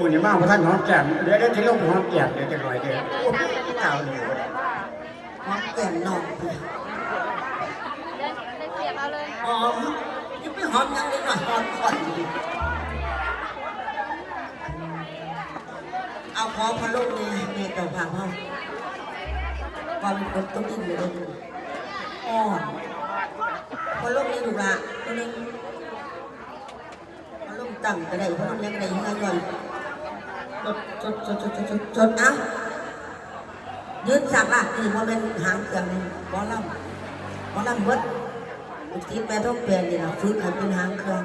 มือนี่มากพระท่านหอมแก้มเดี๋ยวเดี๋ยวที่ลงหอมแก้มเดี๋ยวจะลอยเดี๋ยวเก่าเลยหอมแก้มน้องเล่นเล่นเสียบเอาเลยหอมยังไม่หอมยังเลยหน่อยหอมก่อนเอาขอพะโล้นี่เมียเตตาพาพ่องความเป็นคนต้องกินอยู่เลยอ่อนพะโล้นี่ดูละตัวนึงตั้งก็ได้เพราะโล้ยังก็ได้ยังไงก่อนจดจดจดจดจดจดนะยืนสักละนี่มันเป็นหางเครื่องบอลล่ำบอลล่ำเบิดลูกศิษย์แม่ต้องเปลี่ยนนี่นะฝึกให้เป็นหางเครื่อง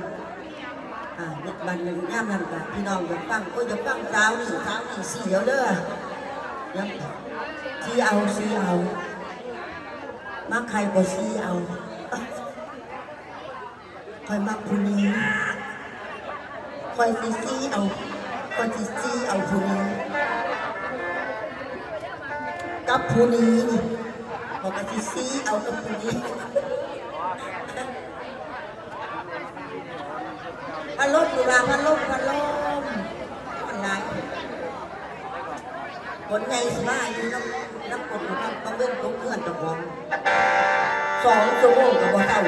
อ่าเด็กบันหนึ่งย่ามนั่นกับพี่น้องอย่าฟังโอ้ยอย่าฟังสาวนี่สาวนี่สี่เดี๋ยวเด้อเดี๋ยวสีเอาสีเอามักใครก็สีเอาคอยมักผู้นี้คอยสิสีเอาคอยสิาผู้นี้กับผู้นี้นี่คอยก็สิสีเอากับผู้นี้พัดลมอยู่ว่าพัดลมพัดลมมันไรผลในสิว่าอยู่น้ำน้ำกดน้ำต้องเว้นเพื่อนเจ้าของสองชั่วโมงกับบ่เท่า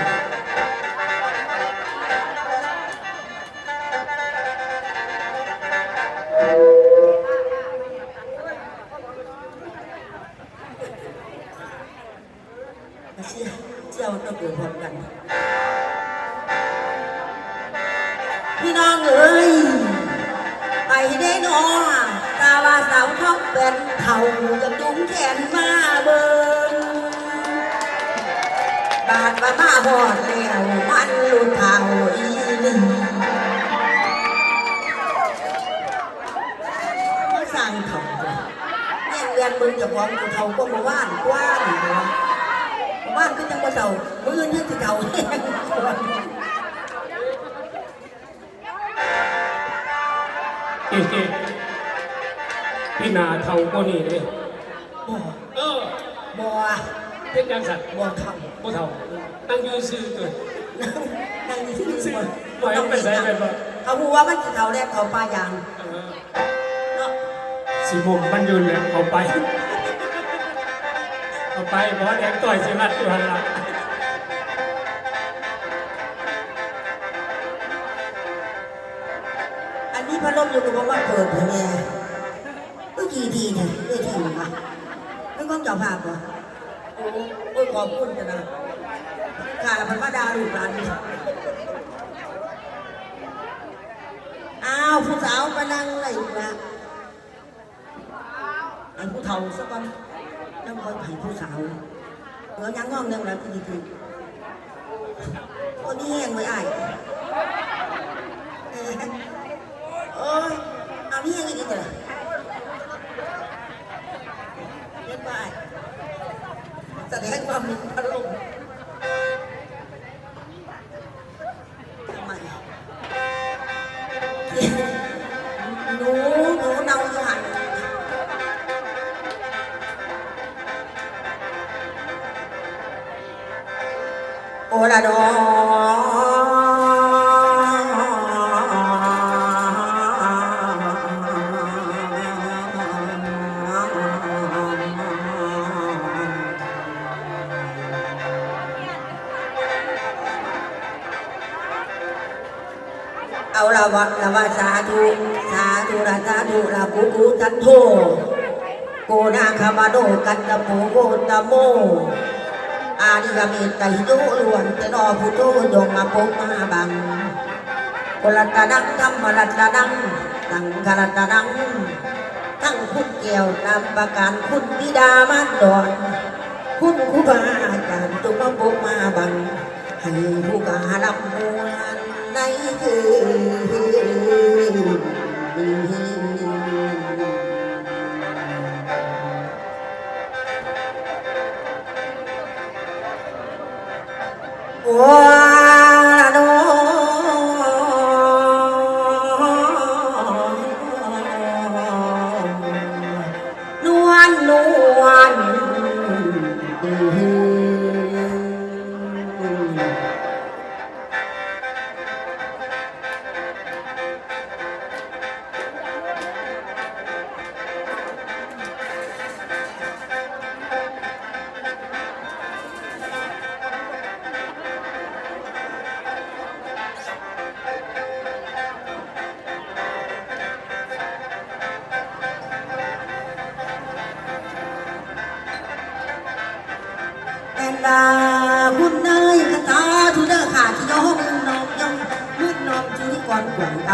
บอดแล้วมันหลุดเท่าอีนี่มาสั่งเถ่าเรียนเรียนมึงจะฟ้องกูเท่าก็มาว่านกว้านเนาะบ้านก็ยังมาเท่ามือนี่จะเท่าแห้งเอ๊ะเอ๊ะพี่นาเท่าก็นี่เลยบ่เออบ่เป็นยังสัตว์บ่เท่า บ่เท่านั่งอยืนซื้อตัวนั่งนั่งอยู่ที่นี่ซื้อบ่ปล่อยมันไปใส่ไปบ่เขาพูดว่ามันจะเขาแรกเขาปลายางเออเนาะสีมุมมันอยืนเนี่ยเอาไปเอาไปบอสแองต่อยสิรัดอยู่หันหลังอันนี้พัดลมอยู่กับว่าเปิดแน่ก็กี่ทีเนี่ยเอ้ยทีมอะไม่ต้องเจ้าภาพเหรอ โอ้โอ้ยขอบคุณกันนะขาละพันมาดาวลูกหลานอ้าว ผู้สาวมานั่งอะไรอยู่ละไอ้ผู้เฒ่าสักวันต้องคอยผีผู้สาวเหลือยังง้อมเรื่องแล้วทีทีโอ้นี่แห้งไว้อ้ายโอ้ยเอานี่ยังไงกันล่ะเรียบร้อย แสดงความมีพลังทำไมหนูหนูเนาอยู่หันโอละด สาธุละสาธุละกุกุตันโทโกนาคามาโดกันตะโปโกตะโม อาริยเมตไตโยล้วนจะนอพุโธยงมาพบมาบังกลัตตะดังธรรมรัตตะดังตังกรัตตะดังทั้งคุณเกี่ยวนำประการคุณบิดามารดอนคุณครูบาอาจารย์จงมาพบมาบังให้ผู้กาลำมวนในคืน นี้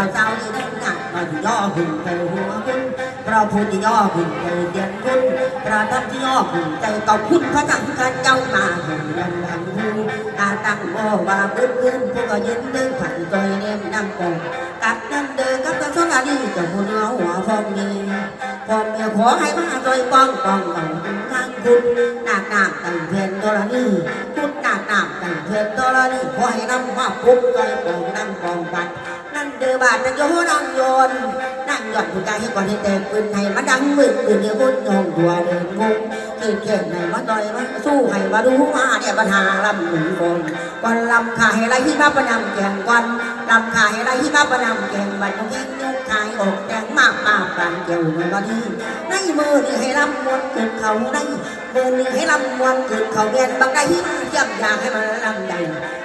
อนกว่าเอาเจ้าที่ได้หนักมาที่ย่อขึ้นไปหัวคุณพระพุทธย่อขึ้นไปเดียนคุณพระธรรมที่ย่อขึ้นใจต่อคุณพระจังกันเจ้ามาเห็นยังหังหูอาตั้งบ่ว่าบิ้นขึ้นพวกก็ยืนเดินผ่านจอยเนมนำกองกับนั่นเดินกับตาสนาดีกับบุญเอาหัวฟองนี้พ่อแม่ขอให้มาโดยป้องป้องกันทางคุณหนักหนักแต่งเพลงตัวละนี่คุณหนักหนักแต่งเพลงตัวละนี่ขอให้นำมาปุ๊บใจป้องนำป้องกัน นั่นเดือบาทจะโยนั่งโยนนั่งหย่อนผู้ใจให้ก่อนให้แต่ปืนให้มาดังมืดปืนเดียวคนยองตัวเดินงงเกิดเกิดไหนมาต่อยมาสู้ให้มาดูมาเนี่ยปัญหาลำหนึ่งคนก่อนลำขาให้ไรที่มาประนำแข่งกัน ลำขาให้ไรที่มาประนำแกงบัดยกเองยกขายออกแดงมากมากปานเกี่ยวเงินบดีในมือนี่ให้ลำมวนเกิดเขาในมือนี่ให้ลำมวนเกิดเขาเวียนบางได้หินเยี่ยมอยากให้มันลำใหญ่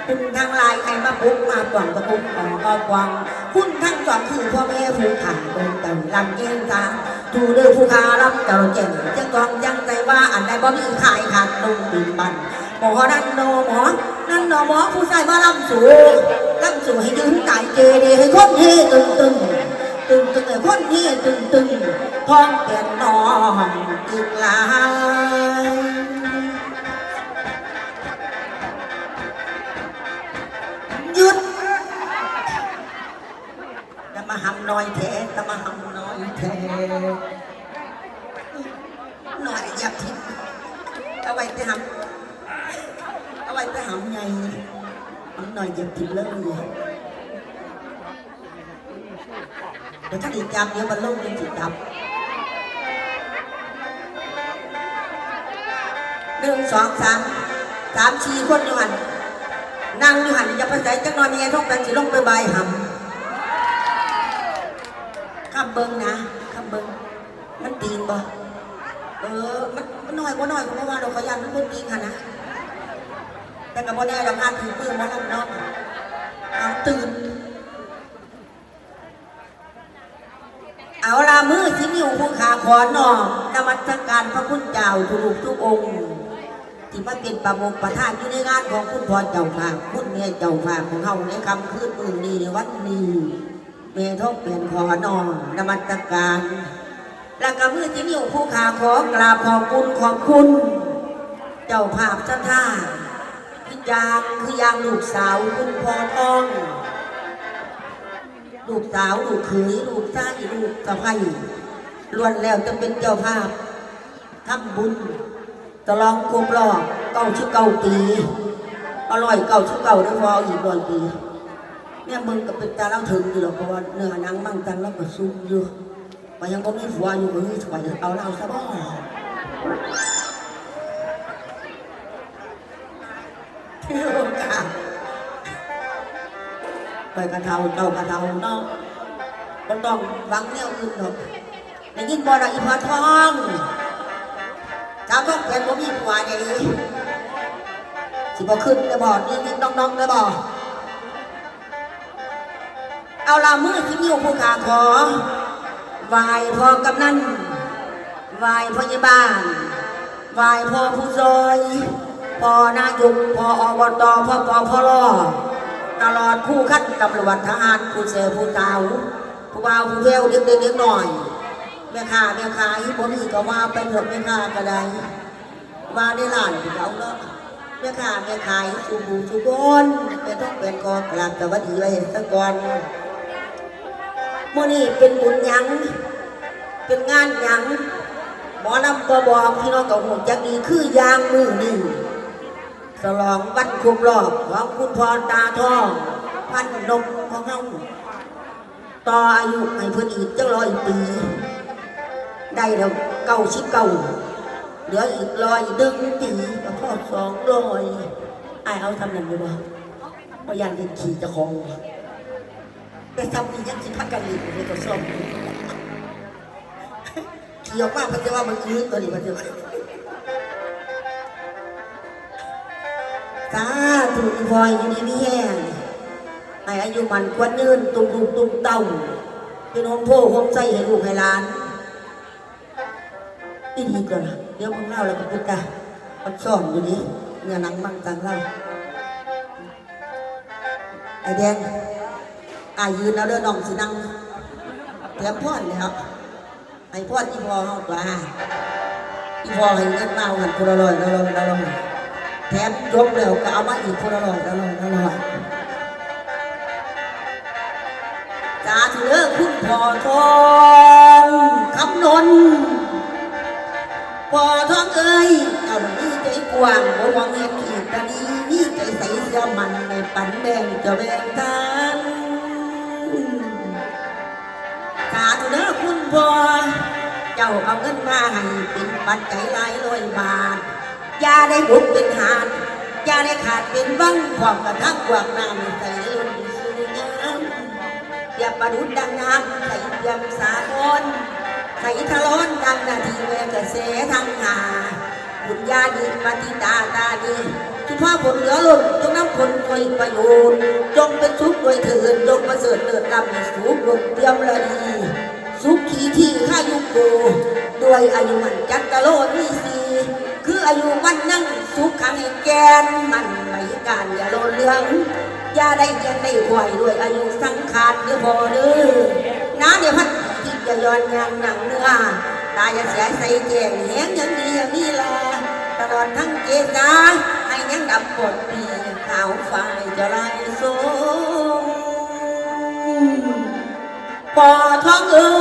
คุณทางลายใครมาปุ๊บมาป่องตะปุกต่อก็กวางคุณทั้งสองคือพ่อแม่ผู้ขาเดินเต่าลำเก่งตาทูเดือผู้ขาลำเต่าเจ๋งจะกองยังใจว่าอันใดบ่มีขายขาดลงปีบัน หมอนั่นโนหมอนั่นโนหมอผู้ชายมาล่ำสูล่ำสูให้ดึงใจเจดีให้คนเฮตึงตึงตึงตึงไอ้คนนี้ตึงตึงท้องเปลี่ยนนองอีกลายหยุดจะมาหำน้อยแท้จะมาหำน้อยแท้หน่อยอย่าทิพเอาไว้ไปหำาไว้ไปหำไงหำหน่อยอย่าทิพเลยเดี๋ยวถ้าอีกจับเดี๋ยวมันลงเป็นจิตดับหนึ่งสองสามสามสี่คนอยู่หันนั่งอยู่หันอย่าไปใส่จักหน่อยมีไงท้องกันสิลงไปใบหำข้ามเบิงนะข้ามเบิงมันตีนบ่เออ มันมันน้อยกว่าน้อยก็ไม่ว่าดอกขยันมันเป็นตีนค่ะนะ แต่กับโมแน่ดอกงานถือปืนมาลำนาะเอาตื่น เอาลามือที่นิ้วผู้ขาขอนอมนมัสการพระคุณเจ้าทุกทุกองค์ ที่มาเป็นประมงประธานอยู่ในงานของคุณพ่อเจ้าภาพคุณแม่เจ้าภาพของเขาในคำคืนอื่นนี้ในวันนี้เมทบเปลี่ยนขอนอมนมัสการแล้วก็มือที่นิ้วผู้ขาขอกราบขอบคุณขอบคุณ เจ้าภาพสัทธาพิจา งคือยางลูกสาวคุณพ่อทอง ลูกสาวลูกเขยลูกชายลูกสะใภ้ล้วนแล้วจะเป็นเจ้าภาพทำบุญตลองครบรอบเก้าชิบเก้าปีอร่อยเก้าชิบเก้าได้พออีกร้อยปีเนี่ยมึงก็เป็นตาเล่าถึงอยู่หรอกเพราะว่าเนื้อหนังมั่งจังแล้วก็ซุ่มอยู่ว่ายังก็มีผัวอยู่ก็มีช่วยเอาเราซะบ้างเที่ยวกัน ไปกระเทาเจ้ากระเทาเนาะก็ต้องหวังแนวอื่นหรอกได้ยินบ่ละอีพอทองชาวท้องแผ่นบ่มีผัวเด้สิบ่ขึ้นได้บ่นี่นี่น้องๆได้บ่เอาละมือที่นิ้วผู้ขาขอไหวายพอกำนันไหวายพยาบาลไหวายพอผู้ซอ พอนายกพออบตพ่อปอพอรอตลอดคู่ขั้นตำรวจทหารผู้เสผู้เตาผู้บ่าวผู้เววเด็กเด็กเด็กหน่อยแม่ค้าแม่ขายบ่มีกก็ว่าไปเถอะแม่ค้าก็ได้ว่าได้หลานผู้เจ้าเนาะแม่ค้าแม่ขายสุบูสุกนเป็นต้องเป็นกอกลาบแต่ว่าดีไว้ซะก่อนมื้อนี้เป็นบุญยังเป็นงานยังหมอนำบ่บอกพี่น้องก็ฮู้จักดีคือ ยางมือนี่ ฉลองวันครบรอบของคุณพรตาทอง พันนกของเขาต่ออายุให้เพิ่นอีกจังร้อยปี ได้แล้วเก้าสิบเก้าเหลืออีกร้อยดึงปีก็พอสองร้อยไอ้เอาทำนั่นอยู่บ่เพราะยันเป็นขี่จะของแต่ทำนี่ยังสิพักกันอีกเลยก็ซ่อมขี่ออกมาพันจะว่ามันยืดตัวนี้เพันจะ สาธุอีพอยอยู่ในนี้แห้งให้อายุมันควรยืนตุ้มตุ้มตุ้มเต้าเป็นหงโพหงใจให้ลูกให้หลานนี่ดีก่อนนะเดี๋ยวมึงเล่าแล้วก็พูดกันมันซ่อมอยู่นี่เนี่ยหนังมังตังเราไอแดงอายืนแล้วเด้อน้องสินั่งเตรียมพ่อนเลยครับไอพ่อนอีพอเฮาตัวอีพอให้เงินมาเอาเงินคนละร้อยละร้อยละร้อย แถมยกแล้วก็เอามาอีกคนละร้อยละร้อยละร้อยจาถือเด้อคุณพ่อทองคำนนพอทองเอ้ยเจ้านี่ใจกว้างบ่หวังเงินขีดตานี้นี่ใจใสเสื้อมันในปันแบ่งจะแบ่งกันสาธุเด้อคุณพ่อเจ้าเอาเงินมาให้เป็นปัจจัยหลายร้อยบาท ย่าได้บุกเป็นหาดอย่าได้ขาดเป็นบังความกระทั่งกวางน้ำใส่ลงสู่น้ำอย่าประดุดดังน้ำใส่ยี่ยมสาธรใส่ทะล้นดังนาทีเวกเสทางหาบุญญาดีปฏิตาตาดีทุกพ่อผลเหลือล้นจงน้ำผลคอยประโยชน์จงเป็นทุกข์โดยเถิดจงประเสริฐเลิศลำสุขลงเตรียมละดี สุขีที่ข้ายุโกด้วยอายุมันจัตตะโลนี่สีคืออายุวันนั่งสุขขังแกนมันไม่การอย่าโลนเรื่องอย่าได้เยังได้หวยด้วยอายุสังขารเดี๋ยวพอเด้อนะเดี๋ยวพัดคิดจะย้อนงานหนังเนื้อตาจะเสียใส่แจงแหงย่างดีอย่างนี้ละตลอดทั้งเกษาให้ยังดับปดปีขาวฝ่ายจะไล่สงพอท้องเอ้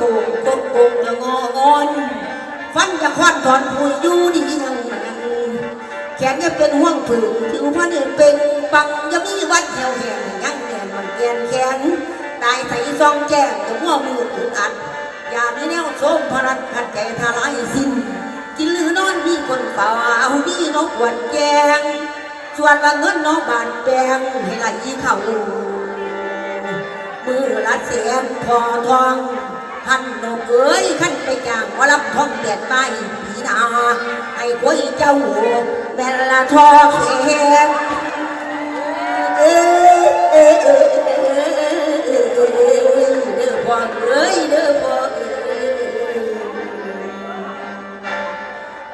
คดจะโกบกงจะงองอน ฟันจะควันถอนผุยอยู่ดีอย่างนั้นแขนจะเป็นห่วงผืนผิวพรรณเป็นปังยังมีวัดเหี่ยวแห้งยังแน่นมันแกนแขนตายใส่ซองแจ้งจะหัวมือถึงอัดอย่ามีแนวโสมพรัดขัดใจทลายสิ้นกินหรือนอนมีคนเฝ้าเอามีนกหวนแกงส่วนว่าเงินน้องบานแปลงให้ไหลเข้ามือละเสียนพอทอง ท่านนกเอ้ยขั้นไปจางว่ารับท้องเดียดมาอีผีนาให้คุยเจ้าแม่ละทองเฮงเอ้ยเอ้ยเอ้ยเอ้ยเอ้ยเอ้ยเด้อพ่อเอ้ยเด้อพ่อเอ้ย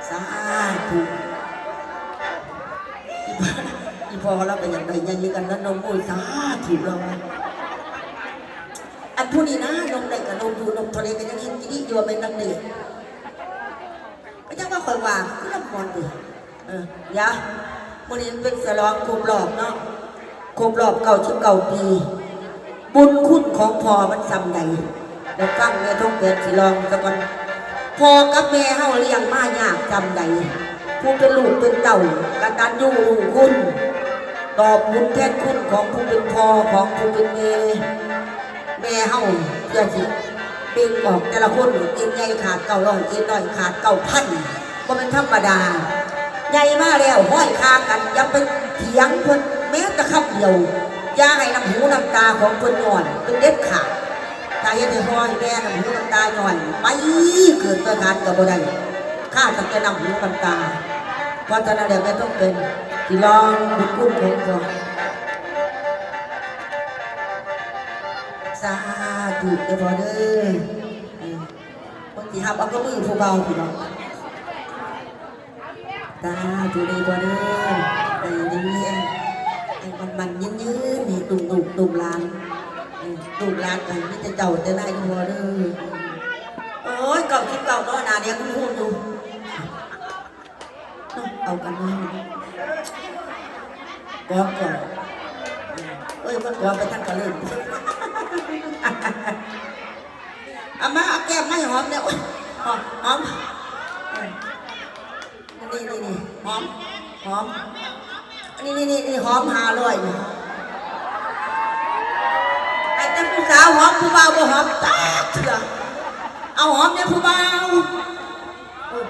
สาธุอีพ่อเราเป็นอย่างไรยังยืนกันนั้นนมโอ้ยสาธุเราอัน ผู้นี้นะนมได้กับนมดูนมทะเลกันยังยินที่นี่โยนเป็นนักเด็กก็ยังว่าคอยว่าคือลำมอนดิเออเดี๋ยววันนี้เป็นสลองครบรอบเนาะครบรอบเก่าชิบเก่าปี บุญคุณของพ่อมันซ้ำใดเดี๋ยวฟังแม่ท้องเป็ดสิลองสักวันพ่อกับแม่เฮาเลี้ยงมายากจำใดผู้เป็นลูกเป็นเต่ากตัญญูคุณตอบบุญแทนคุณของผู้เป็นพ่อของผู้เป็นแม่ แม่เฮาเพื่อสิเป็นออกแต่ละคนกินใหญ่ขาดเก่าร้อยกินน้อยขาดเก่าพันก็เป็นธรรมดาใหญ่มาแล้วห้อยคากันย่าไปเถียงเพิ่นแม้แต่คำเดียวย่าให้น้ำหูน้ำตาของเพิ่นอ่อนเป็นเด็ดขาดถ้าเฮ็ดให้ห้อยแม่น้ำหูน้ำตาหน่อยไปเกิดประการกับบ่ได้ข้าตั้งแต่น้ำหูน้ำตาเพราะฉะนั้นเดี๋ยวแม่ต้องเป็นที่ลองบุญคุณของพ่อ สาธุเด้อพ่อเด้อเออบางทีหับเอาก็มือผู้เบาพี่น้องสาธุเด้อพ่อเด้อเออยังมีไอ้มันมันยืนยืนนี่ตุ่มตุ่มตุ่มลานตุ่มลานกันมีแต่เจ้าแต่นายเด้อพ่อเด้อโอ้ยเก่าคิดเก่าเนาะนาเนี่ยคุณพูดอยู่เอากันมาก็ก่อนเอ้ยมันก็ไปทั้งกันเลย เอามาเอาแก้มไม่หอมเนี่ยโอ๊ยหอมหอมนี่นี่นี่หอมหอมนี่นี่นี่นี่หอมหาลอยไอ้เจ้าผู้สาวหอมผู้บ่าวบ่หอมตาเถื่อเอาหอมเนี่ยผู้บ่าวเออ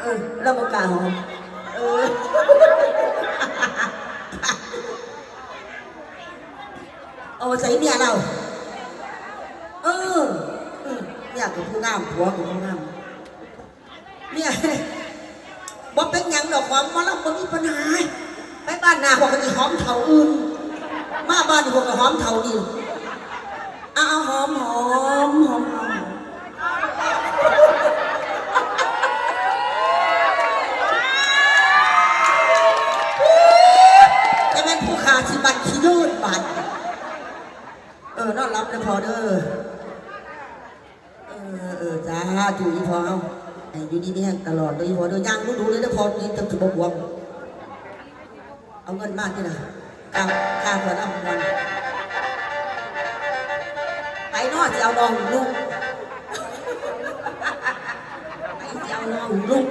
เออแล้วบ่กล้าหอมเออเอาใส่เมียเรา กับผู้งามผัวกับผู้งามเนี่ยบอเป็นยังดอกความมอลำบ่มีปัญหาไปบ้านนาพวกก็สิหอมเถาอื่น มาบ้านพวกก็หอมเถาดิเอาหอมหอมหอมหอมจะเป็นผู้ขาสิบันขี้โยนบันเออนอารับเลยพอเด้อ ออจ้าถูอีพอเอาให้อยู่ดีนี่ตลอดโดยอีพอโดยย่างรู้ดูเลยนะพอกินตั้งจะบวมเอาเงินมาที่ไหนค่าค่าเงินเอาเงินไปนอกจะเอาดองลูกไปจะเอาดองลูก